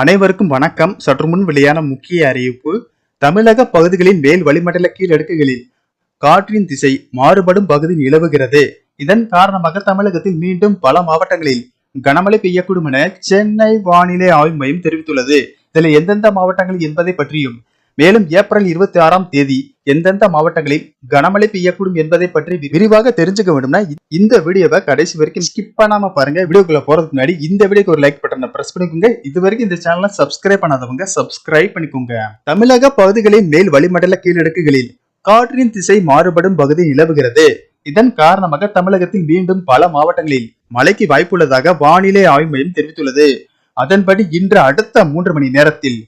அனைவருக்கும் வணக்கம். சற்று முன் வெளியான முக்கிய அறிவிப்பு தமிழக பகுதிகளின் மேல் வளிமண்டல கீழடுக்குகளில் காற்றின் திசை மாறுபடும் பகுதி நிலவுகிறது. இதன் காரணமாக தமிழகத்தில் மீண்டும் பல மாவட்டங்களில் கனமழை பெய்யக்கூடும் என சென்னை வானிலை ஆய்வு மையம் தெரிவித்துள்ளது. இதில் எந்தெந்த மாவட்டங்கள் என்பதை பற்றியும் மேலும் ஏப்ரல் இருபத்தி ஆறாம் தேதி எந்தெந்த மாவட்டங்களில் கனமழை பெய்யக்கூடும் என்பதை பற்றி விரிவாக தெரிஞ்சுக்க வேண்டும்னா இந்த வீடியோவை கடைசி வரைக்கும் ஸ்கிப் பண்ணாம பாருங்க. வீடியோக்குள்ள போறதுக்கு முன்னாடி இந்த வீடியோக்கு ஒரு லைக் பட்டனை பிரஸ் பண்ணிக்கோங்க. இது வரைக்கும் இந்த சேனலை சப்ஸ்கிரைப் பண்ணாதவங்க சப்ஸ்கிரைப் பண்ணிக்கோங்க. தமிழக பகுதிகளின் மேல் வளிமண்டல கீழடுக்குகளில் காற்றின் திசை மாறுபடும் பகுதி நிலவுகிறது. இதன் காரணமாக தமிழகத்தில் மீண்டும் பல மாவட்டங்களில் மழைக்கு வாய்ப்புள்ளதாக வானிலை ஆய்வு மையம் தெரிவித்துள்ளது. அதன்படி இன்று அடுத்த மூன்று மணி நேரத்தில்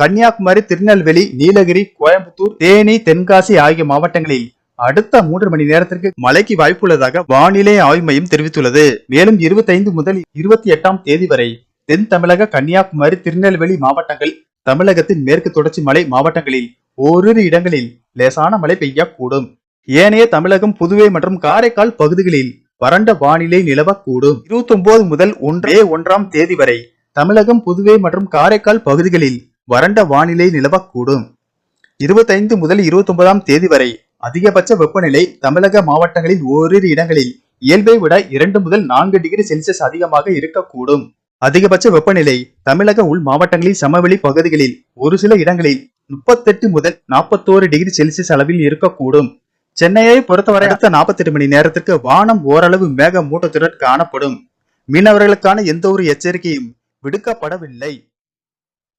கன்னியாகுமரி திருநெல்வேலி நீலகிரி கோயம்புத்தூர் தேனி தென்காசி ஆகிய மாவட்டங்களில் அடுத்த மூன்று மணி நேரத்திற்கு மழைக்கு வாய்ப்புள்ளதாக வானிலை ஆய்வு மையம் தெரிவித்துள்ளது. மேலும் இருபத்தைந்து முதல் இருபத்தி எட்டாம் தேதி வரை தென் தமிழக கன்னியாகுமரி திருநெல்வேலி மாவட்டங்கள் தமிழகத்தின் மேற்கு தொடர்ச்சி மலை மாவட்டங்களில் ஓரிரு இடங்களில் லேசான மழை பெய்யக்கூடும். ஏனைய தமிழகம் புதுவை மற்றும் காரைக்கால் பகுதிகளில் வறண்ட வானிலை நிலவக்கூடும். இருபத்தி ஒன்பது முதல் ஒன்றே ஒன்றாம் தேதி வரை தமிழகம் புதுவை மற்றும் காரைக்கால் பகுதிகளில் வறண்ட வானிலை நிலவக்கூடும். இருபத்தைந்து முதல் இருபத்தி ஒன்பதாம் தேதி வரை அதிகபட்ச வெப்பநிலை தமிழக மாவட்டங்களில் ஓரிரு இடங்களில் இயல்பை விட இரண்டு முதல் நான்கு டிகிரி செல்சியஸ் அதிகமாக இருக்கக்கூடும். அதிகபட்ச வெப்பநிலை தமிழக உள் மாவட்டங்களில் சமவெளி பகுதிகளில் ஒரு சில இடங்களில் முப்பத்தெட்டு முதல் நாற்பத்தோரு டிகிரி செல்சியஸ் அளவில் இருக்கக்கூடும். சென்னையை பொறுத்தவரை அடுத்த நாற்பத்தெட்டு மணி நேரத்திற்கு வானம் ஓரளவு மேக மூட்டத்துடன் காணப்படும். மீனவர்களுக்கான எந்த ஒரு எச்சரிக்கையும் விடுக்கப்படவில்லை.